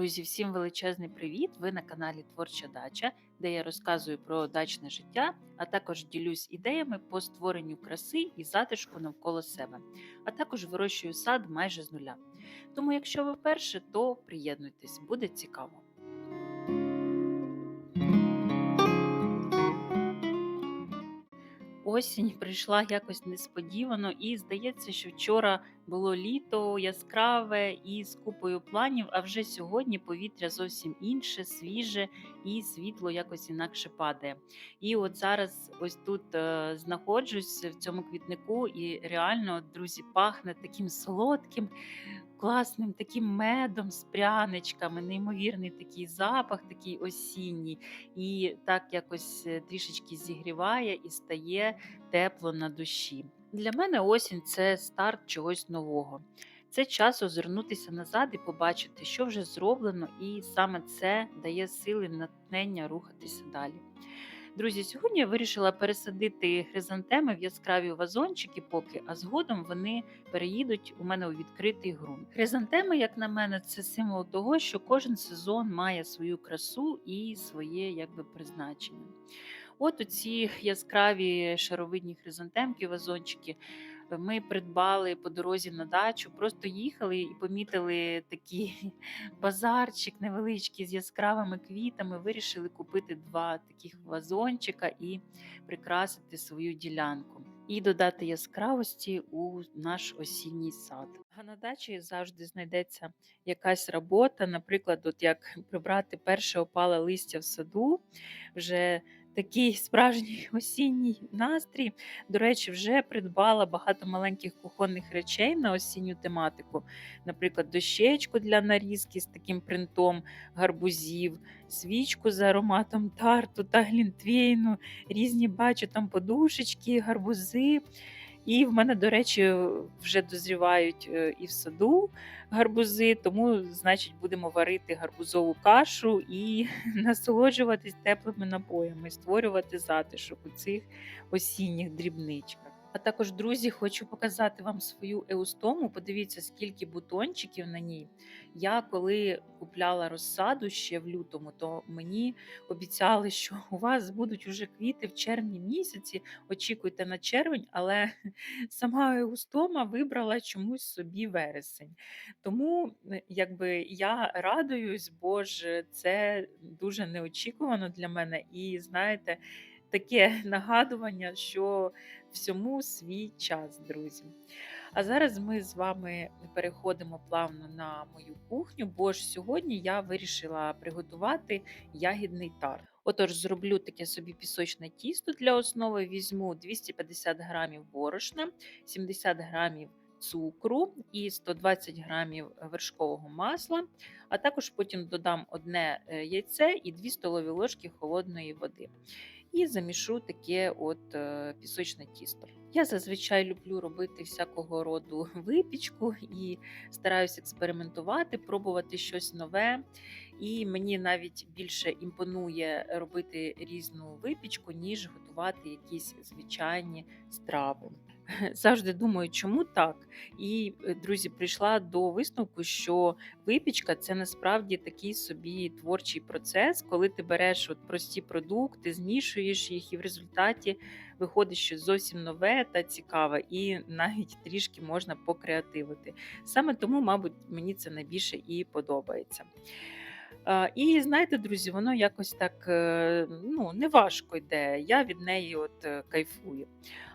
Друзі, всім величезний привіт! Ви на каналі Творча Дача, де я розказую про дачне життя, а також ділюсь ідеями по створенню краси і затишку навколо себе, а також вирощую сад майже з нуля. Тому, якщо ви вперше, то приєднуйтесь, буде цікаво. Осінь прийшла якось несподівано, і здається, що вчора було літо яскраве і з купою планів, а вже сьогодні повітря зовсім інше, свіже і світло якось інакше падає. І от зараз ось тут е, знаходжусь в цьому квітнику, і реально, друзі, пахне таким солодким, класним таким медом з пряничками, неймовірний такий запах, такий осінній, і так якось е, трішечки зігріває і стає тепло на душі. Для мене осінь це старт чогось нового. Це час озирнутися назад і побачити, що вже зроблено, і саме це дає сили натхнення рухатися далі. Друзі, сьогодні я вирішила пересадити хризантеми в яскраві вазончики поки, а згодом вони переїдуть у мене у відкритий ґрунт. Хризантеми, як на мене, це символ того, що кожен сезон має свою красу і своє якби призначення. От оці яскраві шаровидні хризантемки, вазончики. Ми придбали по дорозі на дачу, просто їхали і помітили такий базарчик невеличкий з яскравими квітами. Вирішили купити два таких вазончика і прикрасити свою ділянку. І додати яскравості у наш осінній сад. А на дачі завжди знайдеться якась робота, наприклад, от як прибрати перше опале листя в саду. вже такий справжній осінній настрій. До речі, вже придбала багато маленьких кухонних речей на осінню тематику, наприклад, дощечку для нарізки з таким принтом гарбузів, свічку з ароматом тарту та глінтвейну, різні бачу там подушечки, гарбузи. І в мене, до речі, вже дозрівають е, і в саду гарбузи, тому, значить, будемо варити гарбузову кашу і насолоджуватись теплими напоями, створювати затишок у цих осінніх дрібничках. А також, друзі, хочу показати вам свою еустому. Подивіться, скільки бутончиків на ній. Я коли купляла розсаду ще в лютому, то мені обіцяли, що у вас будуть уже квіти в червні місяці. Очікуйте на червень, але сама еустома вибрала чомусь собі вересень. Тому якби я радуюсь, бо ж це дуже неочікувано для мене. І знаєте, таке нагадування, що всьому свій час, друзі. А зараз ми з вами переходимо плавно на мою кухню, бо ж сьогодні я вирішила приготувати ягідний тарт. Отож, зроблю таке собі пісочне тісто для основи. Візьму 250 грамів борошна, 70 грамів цукру і 120 грамів вершкового масла, а також потім додам одне е, яйце і 2 столові ложки холодної води і замішу таке от е, пісочне тісто. Я зазвичай люблю робити всякого роду випічку і стараюся експериментувати, пробувати щось нове. І мені навіть більше імпонує робити різну випічку, ніж готувати якісь звичайні страви. Завжди думаю, чому так? І, е, друзі, прийшла до висновку, що випічка це насправді такий собі творчий процес, коли ти береш от прості продукти, змішуєш їх, і в результаті виходить щось зовсім нове та цікаве, і навіть трішки можна покреативити. Саме тому, мабуть, мені це найбільше і подобається. І знаєте, друзі, воно якось так е, ну, неважко йде. Я від неї от е, кайфую.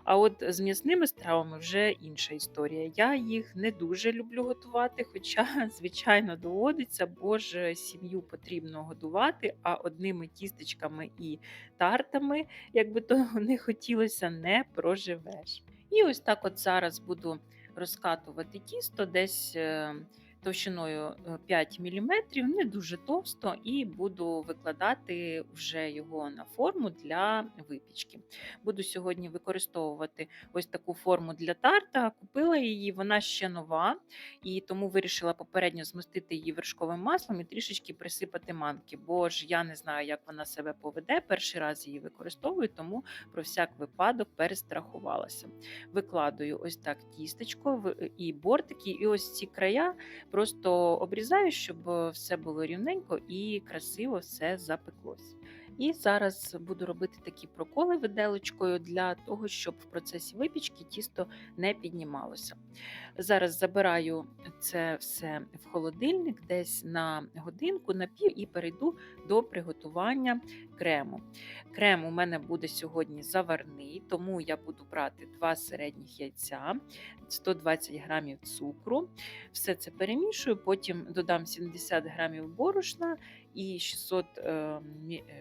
А от з м'ясними стравами вже інша історія. Я їх не дуже люблю готувати, хоча, звичайно, доводиться, бо ж сім'ю потрібно годувати, а одними тістечками і тартами, як би то не хотілося, не проживеш. І ось так от зараз буду розкатувати тісто десь. Товщиною 5 е, мм, не дуже товсто, і буду викладати вже його на форму для випічки. Буду сьогодні використовувати ось таку форму для тарта. Купила її, вона ще нова, і тому вирішила попередньо змастити її вершковим маслом і трішечки присипати манки, бо ж я не знаю, як вона себе поведе. Перший раз її використовую, тому про всяк випадок перестрахувалася. Викладую ось так тістечко і бортики, і ось ці края просто обрізаю, щоб е, все було рівненько і красиво все запеклось. І зараз буду робити такі проколи виделочкою для того, щоб в процесі випічки тісто не піднімалося. Зараз забираю це все в холодильник десь на годинку, на пів і перейду до приготування крему. Крем у мене буде сьогодні заварний, тому я буду брати два середніх яйця, 120 грамів цукру. Все це перемішую, потім додам 70 грамів борошна і 600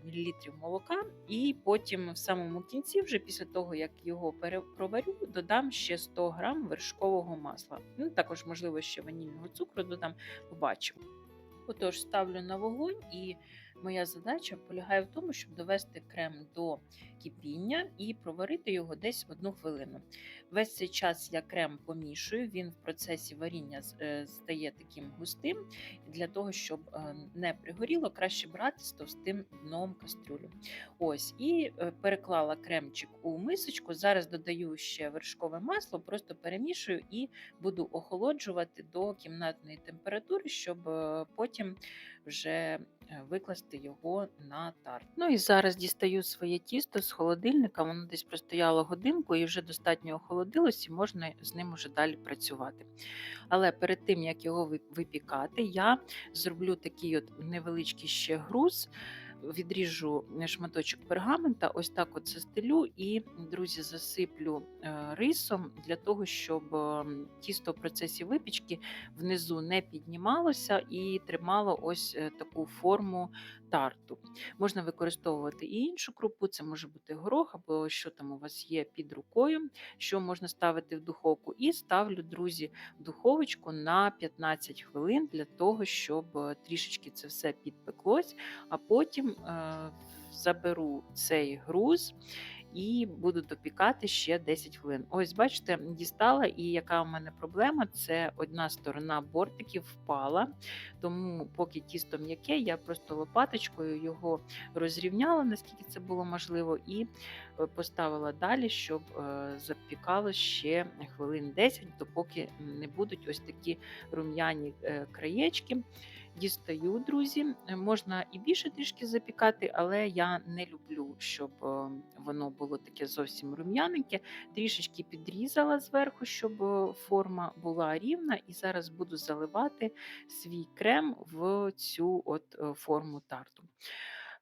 мл молока. І потім в самому кінці, вже після того, як його проварю, додам ще 100 грам вершкового масла. Ну, Також, можливо, ще ванільного цукру додам, побачимо. Отож, ставлю на вогонь і Моя задача полягає в тому, щоб довести крем до кипіння і проварити його десь одну хвилину. Весь цей час я крем помішую, він в процесі варіння е, стає таким густим. Для того, щоб е, не пригоріло, краще брати з товстим дном кастрюлю. Ось, І е, переклала кремчик у мисочку. Зараз додаю ще вершкове масло, просто перемішую і буду охолоджувати до кімнатної температури, щоб потім вже викласти його на тарт. Ну і зараз дістаю своє тісто з холодильника, воно десь простояло годинку і вже достатньо охолодилось, і можна з ним уже далі працювати. Але перед тим, як його випікати, я зроблю такий от невеличкий ще груз відріжу шматочок пергамента, ось так от застелю і, друзі, засиплю е, рисом для того, щоб ем, тісто в процесі випічки внизу не піднімалося і тримало ось е, таку форму тарту. Можна використовувати і іншу крупу, це може бути горох, або що там у вас є під рукою, що можна ставити в духовку. І ставлю, друзі, в духовочку на 15 хвилин для того, щоб е, трішечки це все підпеклось, а потім е, заберу цей груз і буду допікати ще 10 хвилин. Ось, бачите, дістала, і яка у мене проблема? Це одна сторона бортиків впала, тому, поки тісто м'яке, я просто лопаточкою його розрівняла, наскільки це було можливо, і е, поставила далі, щоб е, запікало ще хвилин 10, допоки не будуть ось такі рум'яні краєчки дістаю, друзі. Е, можна і більше трішки запікати, але я не люблю, щоб е, воно було таке зовсім рум'яненьке. Трішечки підрізала зверху, щоб е, форма була рівна, і зараз буду заливати свій крем в цю от форму тарту.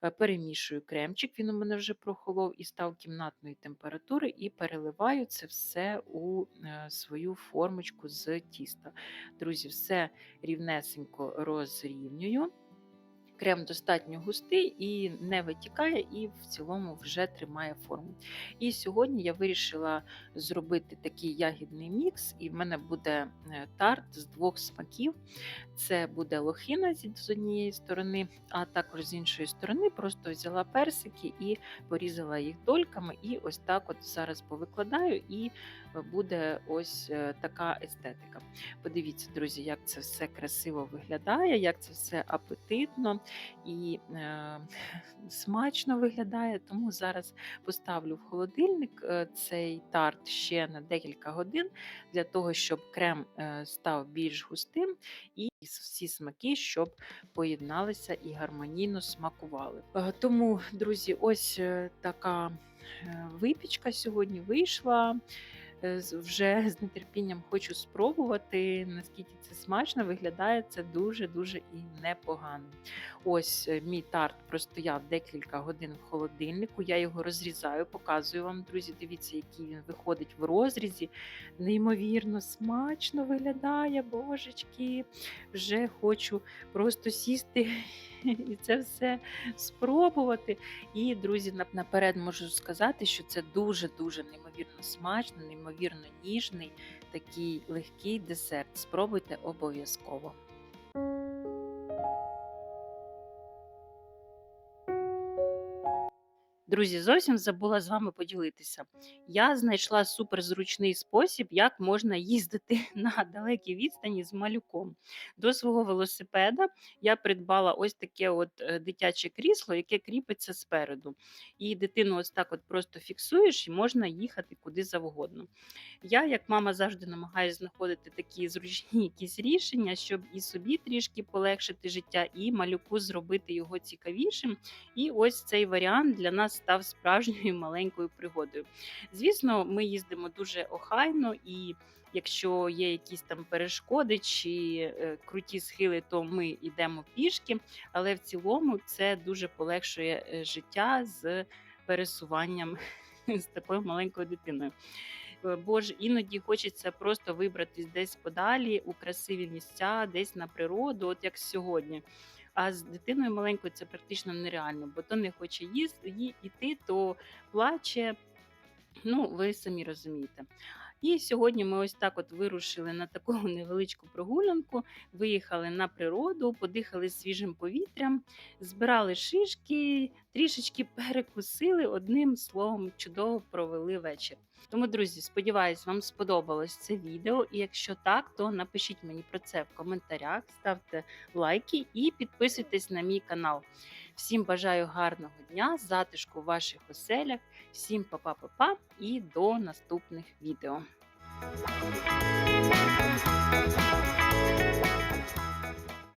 Е, перемішую кремчик, він у мене вже прохолов і став кімнатної температури, і переливаю це все у е, свою формочку з тіста. Друзі, все рівнесенько розрівнюю. Крем достатньо густий і не витікає, і в цілому вже тримає форму. І сьогодні я вирішила зробити такий ягідний мікс, і в мене буде е, тарт з двох смаків. Це буде лохина з однієї сторони, а також з іншої сторони просто взяла персики і порізала їх дольками. І ось так от зараз повикладаю, і буде ось е, така естетика. Подивіться, друзі, як це все красиво виглядає, як це все апетитно і е, смачно виглядає. Тому зараз поставлю в холодильник е, цей тарт ще на декілька годин для того, щоб крем е, став більш густим і всі смаки, щоб поєдналися і гармонійно смакували. Тому, друзі, ось така випічка сьогодні вийшла. Е, вже з нетерпінням хочу спробувати, наскільки це смачно виглядає це дуже-дуже і непогано. Ось е, мій тарт простояв декілька годин в холодильнику. Я його розрізаю, показую вам, друзі. Дивіться, який він виходить в розрізі. Неймовірно, смачно виглядає, божечки. Вже хочу просто сісти і це все спробувати. І, друзі, наперед можу сказати, що це дуже-дуже неймовірно смачно, неймовірно ніжний, такий легкий десерт. Спробуйте обов'язково. Друзі, зовсім забула з вами поділитися. Я знайшла суперзручний спосіб, як можна їздити на далекі відстані з малюком. До свого велосипеда я придбала ось таке от е, дитяче крісло, яке кріпиться спереду. І дитину ось так от просто фіксуєш, і можна їхати куди завгодно. Я, як мама, завжди намагаюся знаходити такі зручні якісь рішення, щоб і собі трішки полегшити життя, і малюку зробити його цікавішим. І ось цей варіант для нас став справжньою маленькою пригодою. Звісно, ми їздимо дуже охайно і. Якщо є якісь там перешкоди чи е, круті схили, то ми йдемо пішки. Але в цілому це дуже полегшує е, життя з пересуванням з такою маленькою дитиною. Е, Бо ж іноді хочеться просто вибратись десь подалі у красиві місця, десь на природу, от як сьогодні. А з дитиною маленькою це практично нереально, бо то не хоче їсти, ї- йти, то плаче. Ну, ви самі розумієте. І сьогодні ми ось так от вирушили на таку невеличку прогулянку, виїхали на природу, подихали свіжим повітрям, збирали шишки, трішечки перекусили. Одним словом, чудово провели вечір. Тому, друзі, сподіваюсь, вам сподобалось це відео. І якщо так, то напишіть мені про це в коментарях, ставте лайки і підписуйтесь на мій канал. Всім бажаю гарного дня, затишку в ваших оселях. Всім па-па-па-па і до наступних відео.